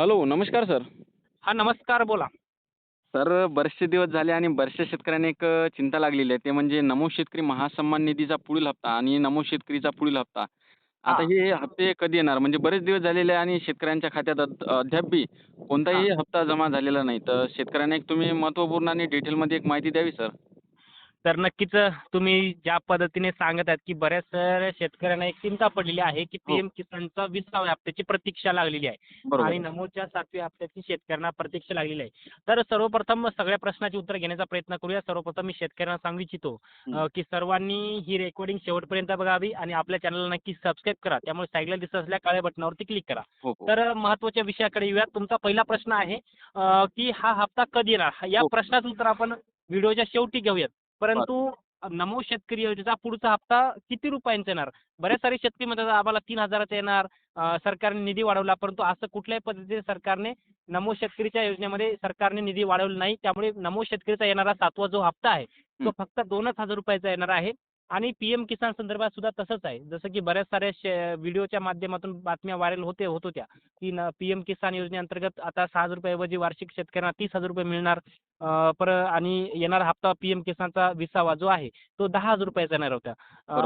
Hello नमस्कार sir. हा नमस्कार बोला. सर बरेचसे दिवस झाले आणि बऱ्याचशा शेतकऱ्यांना एक चिंता लागलेली आहे. ते म्हणजे नमो शेतकरी महासन्मान निधीचा पुढील हप्ता आणि नमो शेतकरीचा पुढील हप्ता. आता हा. हे हप्ते कधी येणार? म्हणजे बरेच दिवस झालेले आहे आणि शेतकऱ्यांच्या खात्यात अद- अद्याप बी कोणताही हप्ता जमा झालेला नाही. तर शेतकऱ्यांना एक तुम्ही महत्त्वपूर्ण आणि डिटेलमध्ये एक माहिती द्यावी सर. तर नक्कीच तुम्ही ज्या पद्धतीने सांगत आहात की बऱ्याच शेतकऱ्यांना एक चिंता पडलेली आहे की हो. पीएम किसानचा विसाव्या हप्त्याची प्रतीक्षा लागलेली आहे. आणि नमोच्या सातव्या हप्त्याची शेतकऱ्यांना प्रतीक्षा लागलेली आहे. तर सर्वप्रथम सगळ्या प्रश्नाची उत्तर घेण्याचा प्रयत्न करूया. सर्वप्रथम मी शेतकऱ्यांना सांगू इच्छितो की सर्वांनी ही रेकॉर्डिंग शेवटपर्यंत बघावी आणि आपल्या चॅनलला नक्की सबस्क्राईब करा. त्यामुळे साईडला दिसत असलेल्या काळ्या बटनावरती क्लिक करा. हो हो. तर महत्त्वाच्या विषयाकडे येऊया. तुमचा पहिला प्रश्न आहे की हा हप्ता कधी येणार? या. प्रश्नाचं उत्तर आपण व्हिडिओच्या शेवटी घेऊयात. परंतु नमो शेतकरी योजनेचा पुढचा हप्ता किती रुपयांचा येणार? बऱ्याच सारे शेतकरी म्हणतात आम्हाला तीन हजाराचा येणार सरकारने निधी वाढवला परंतु असं कुठल्याही पद्धतीने सरकारने नमो शेतकरीच्या योजनेमध्ये सरकारने निधी वाढवला नाही. त्यामुळे नमो शेतकरीचा येणारा सातवा जो हप्ता आहे तो. फक्त दोनच हजार रुपयाचा येणार आहे. आणि पीएम किसान संदर्भात सुद्धा तसंच आहे. जसं की बऱ्याच साऱ्या व्हिडिओच्या माध्यमातून बातम्या व्हायरल होते होत होत्या. की पीएम किसान योजनेअंतर्गत आता सहा हजार रुपयाऐवजी वार्षिक शेतकऱ्यांना तीस हजार रुपये मिळणार. पर आणि येणारा हप्ता पीएम किसानचा विसावा जो आहे तो दहा हजार रुपयाचा येणार होता.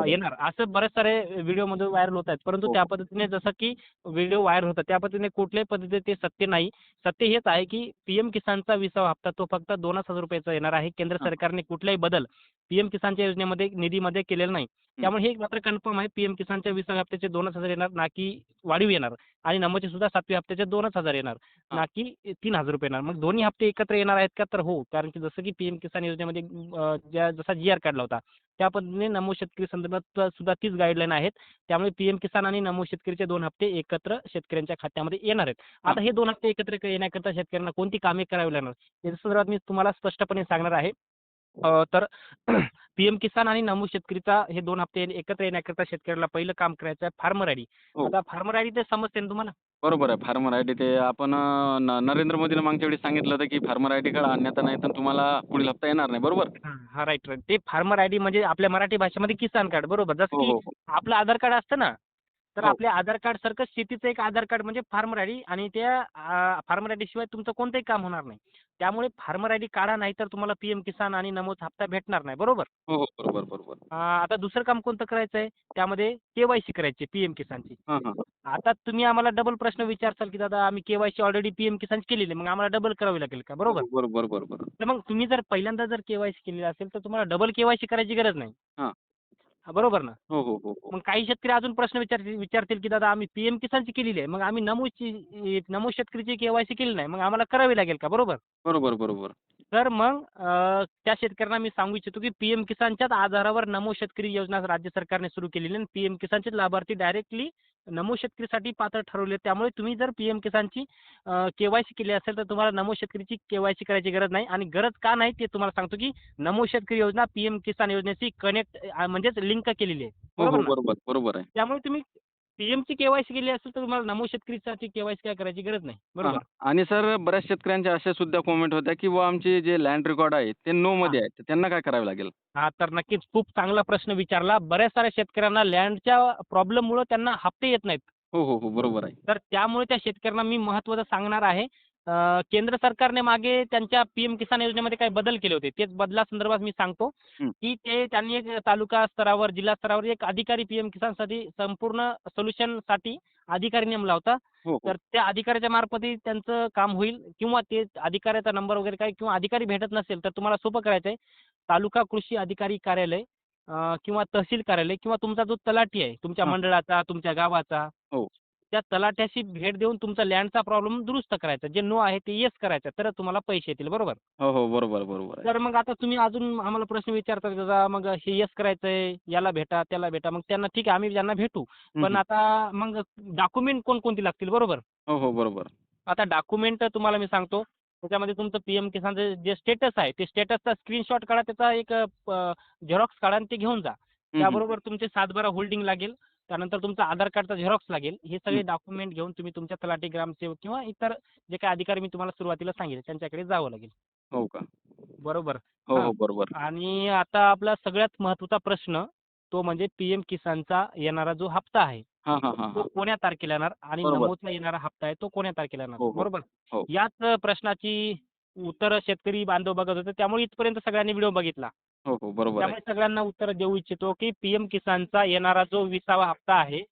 येणार. असं बरेच सारे व्हिडिओमध्ये व्हायरल होत आहेत. परंतु हो. त्या पद्धतीने जसं की व्हिडिओ व्हायरल होतात त्या पद्धतीने कुठल्याही पद्धतीने ते सत्य नाही. सत्य हेच आहे की पीएम किसानचा विसावा हप्ता तो फक्त दोनच हजार रुपयाचा येणार आहे. केंद्र. सरकारने कुठलाही बदल पीएम किसानच्या योजनेमध्ये निधीमध्ये केलेला नाही. त्यामुळे हे मात्र कन्फर्म आहे पीएम किसानच्या विसाव्या हप्त्याचे दोनच हजार येणार ना की वाढीव येणार. आणि नमोचे सुद्धा सातव्या हप्त्याचे दोनच हजार येणार. ना की तीन हजार रुपये येणार. मग दोन्ही हप्ते एकत्र येणार आहेत का? तर हो. कारण की जसं की पीएम किसान योजनेमध्ये ज्या जसा जी आर काढला होता त्या पद्धतीने नमो शेतकरी संदर्भात सुद्धा तीच गाईडलाईन आहेत. त्यामुळे पीएम किसान आणि नमो शेतकरीचे दोन हप्ते एकत्र शेतकऱ्यांच्या खात्यामध्ये येणार आहेत. आता हे दोन हप्ते एकत्र येण्याकरता शेतकऱ्यांना कोणती कामे करावी लागणार? याच्या संदर्भात मी तुम्हाला स्पष्टपणे सांगणार आहे. तर पीएम किसान आणि नमो शेतकरीचा हे दोन हप्ते एकत्र येण्याकरता शेतकऱ्याला पहिलं काम करायचं आहे फार्मर आयडी हो. आता फार्मर आयडी ते समजते ना तुम्हाला? बरोबर आहे फार्मर आय डी ते. आपण अ, न- नरेंद्र मोदीनं मागच्या वेळी सांगितलं होतं की फार्मर आय डी काढा अन्यथा नाही तर तुम्हाला पुढील हप्ता येणार नाही बरोबर? हा राईट राईट ते फार्मर आयडी म्हणजे आपल्या मराठी भाषेमध्ये किसान कार्ड बरोबर? जसं हो की हो हो. आपलं आधार कार्ड असतं ना तर हो. आपल्या आधार कार्ड सारखं शेतीचं एक आधार कार्ड म्हणजे फार्मर आयडी आणि त्या फार्मर आयडी शिवाय तुमचं कोणतंही काम होणार नाही. त्यामुळे फार्मर आयडी काढा नाही तर तुम्हाला पीएम किसान आणि नमोद हप्ता भेटणार नाही बरोबर? हो हो बरोबर बरोबर. आता दुसरं काम कोणतं करायचं आहे? त्यामध्ये केवायसी करायची पीएम किसानची. आता तुम्ही आम्हाला डबल प्रश्न विचारसाल की दादा आम्ही केवायसी ऑलरेडी पीएम किसानची केलेली आहे. मग आम्हाला डबल करावी लागेल का? बरोबर? बरोबर बरोबर तर मग तुम्ही जर पहिल्यांदा जर केवायसी केलेली असेल तर तुम्हाला डबल केवायसी करायची गरज नाही. बरोबर ना? हो हो हो हो. मग काही शेतकरी अजून प्रश्न विचारतील विचारतील की दादा आम्ही पीएम किसानची केलेली आहे. मग आम्ही नमोची नमो शेतकरीची केवायसी केली नाही. मग आम्हाला करावी लागेल का? बरोबर? बरोबर बरोबर. तर मग त्या शेतकऱ्यांना मी सांगू इच्छितो की पीएम किसानच्याच आधारावर नमो शेतकरी योजना राज्य सरकारने सुरू केलेली आणि पीएम किसानचे लाभार्थी डायरेक्टली नमो शेतकरीसाठी पात्र ठरवले. त्यामुळे तुम्ही जर पीएम किसानची केवायसी केली असेल तर तुम्हाला नमो शेतकरीची केवायसी करायची गरज नाही आणि गरज का नाही ते तुम्हाला सांगतो की नमो शेतकरी योजना पीएम किसान योजनेशी कनेक्ट म्हणजेच लिंक केलेली आहे. हो बरोबर हो? बरोबर बरोबर आहे. त्यामुळे तुम्ही पीएम ची केवायसी केली असेल तर तुम्हाला नमो शेतकरीसाठी केवायसी काय करायची गरज नाही. बरोबर? हां. आणि सर बऱ्याच शेतकऱ्यांच्या अशा सुद्धा कॉमेंट होत्या की बुवा आमचे जे लँड रेकॉर्ड आहे ते नो मध्ये आहे तर त्यांना काय करावे लागेल? हा तर नक्कीच खूप चांगला प्रश्न विचारला. बऱ्याच साऱ्या शेतकऱ्यांना लँडच्या प्रॉब्लेममुळे त्यांना हप्ते येत नाहीत. हो हो हो बरोबर आहे. तर त्यामुळे त्या शेतकऱ्यांना मी महत्त्वाचं सांगणार आहे केंद्र सरकारने मागे त्यांच्या पीएम किसान योजनेमध्ये काही बदल केले होते तेच बदलासंदर्भात मी सांगतो. की ते त्यांनी एक तालुका स्तरावर जिल्हा स्तरावर एक अधिकारी पीएम किसानसाठी संपूर्ण सोल्युशनसाठी अधिकारी नेमला होता हो हो तर त्या अधिकाऱ्याच्या मार्फतही त्यांचं काम होईल किंवा ते अधिकाऱ्याचा नंबर वगैरे काय किंवा अधिकारी भेटत नसेल तर तुम्हाला सोपं करायचं आहे तालुका कृषी अधिकारी कार्यालय किंवा तहसील कार्यालय किंवा तुमचा जो तलाठी आहे तुमच्या. मंडळाचा तुमच्या गावाचा हो. त्या तलाठ्याशी भेट देऊन तुमचा लँडचा प्रॉब्लेम दुरुस्त करायचा. जे नो आहे ते येस करायचं तर तुम्हाला पैसे येतील बरोबर? हो हो बरोबर बरोबर तर मग आता तुम्ही अजून आम्हाला प्रश्न विचारता दादा मग हे येस करायचंय याला भेटा त्याला भेटा. मग त्यांना ठीक आहे आम्ही त्यांना भेटू. पण. आता मग डॉक्युमेंट कोणकोणती लागतील बरोबर? हो हो बरोबर. आता डॉक्युमेंट तुम्हाला मी सांगतो त्याच्यामध्ये तुमचं पीएम किसानचं जे स्टेटस आहे ते स्टेटसचा स्क्रीनशॉट काढा त्याचा एक झेरॉक्स काढा आणि ते घेऊन जा. त्याबरोबर तुमचे सातबारा होल्डिंग लागेल. त्यानंतर तुमचा आधार कार्डचा झेरॉक्स लागेल हे सगळे. डॉक्युमेंट घेऊन तुम्ही तुमच्या तलाठी ग्रामसेवक किंवा इतर जे काही अधिकारी मी तुम्हाला सुरुवातीला सांगितले त्यांच्याकडे जावं लागेल हो का बरोबर हो हां. बरोबर आणि आता आपला सगळ्यात महत्त्वाचा प्रश्न तो म्हणजे पीएम किसानचा येणारा जो हप्ता आहे हां हां हां तो हां कोण्या तारखेला येणार आणि बरोबर. येणारा हप्ता आहे तो कोण्या तारखेला येणार हो, हो. बरोबर हो. याच प्रश्नाची उत्तरं शेतकरी बांधव बघत होते त्यामुळे इथपर्यंत सगळ्यांनी व्हिडिओ बघितला हो हो बरोबर आहे. त्यामुळे सगळ्यांना उत्तर देऊ इच्छितो की पीएम किसानचा येणारा जो विसावा हप्ता आहे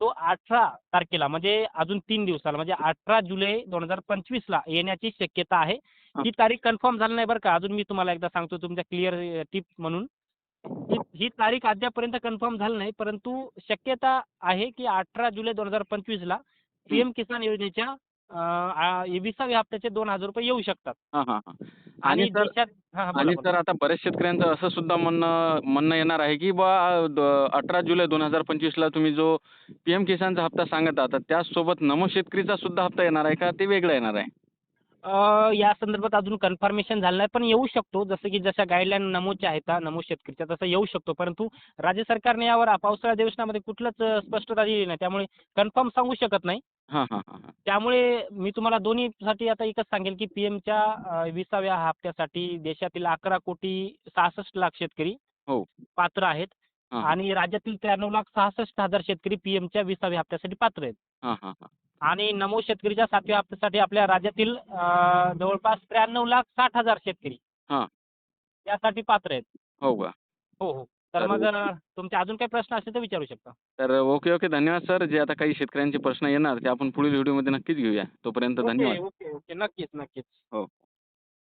तो अठरा तारखेला म्हणजे अजून तीन दिवसाला म्हणजे अठरा जुलै दोन हजार पंचवीस ला येण्याची शक्यता आहे. हा. तारीख कन्फर्म झाली नाही बरं का? अजून मी तुम्हाला एकदा सांगतो तुमच्या क्लिअर टिप म्हणून. ही ही तारीख अद्यापर्यंत कन्फर्म झाली नाही परंतु शक्यता आहे की अठरा जुलै दोन हजार पंचवीस ला पीएम किसान योजनेच्या विसाव्या हप्त्याचे दोन हजार रुपये येऊ शकतात. हां हां हां. आणि सर देशात हा, हा, बोला, आणि बोला. सर आता बऱ्याच शेतकऱ्यांचं असं सुद्धा म्हणणं म्हणणं येणार आहे की बा अठरा जुलै दोन हजार पंचवीसला तुम्ही जो पी एम किसानचा हप्ता सांगत आहात त्याचसोबत नमो शेतकरीचा सुद्धा हप्ता येणार आहे का? ते वेगळा येणार आहे? अ, या संदर्भात अजून कन्फर्मेशन झालं नाही पण येऊ शकतो. जसं की जशा गाईडलाईन नमूदच्या आहेत हा, नमूद शेतकरीच्या तसं येऊ शकतो. परंतु राज्य सरकारने यावर पावसाळा अधिवेशनामध्ये कुठलंच अ, स्पष्टता दिली नाही. त्यामुळे कन्फर्म सांगू शकत नाही. हां हां हां हां. त्यामुळे मी तुम्हाला दोन्हीसाठी आता एकच सांगेल की पीएमच्या विसाव्या हप्त्यासाठी देशातील अकरा कोटी सहासष्ट लाख शेतकरी हो. पात्र आहेत हां. आणि राज्यातील त्र्याण्णव लाख सहासष्ट हजार शेतकरी पीएमच्या विसाव्या हप्त्यासाठी पात्र आहेत. हां हां हां. आणि नमो शेतकरीच्या सातव्या हप्त्यासाठी आपल्या राज्यातील अ, जवळपास त्र्याण्णव लाख साठ हजार शेतकरी हां. यासाठी पात्र आहेत. हो का? हो हो. तर मग तुमचे अजून काही प्रश्न असतील तर विचारू शकता. तर ओके ओके. धन्यवाद सर. जे आता काही शेतकऱ्यांचे प्रश्न येणार ते आपण पुढील व्हिडिओमध्ये नक्कीच घेऊया. तोपर्यंत ओके धन्यवाद. Okay okay. नक्कीच नक्कीच. हो.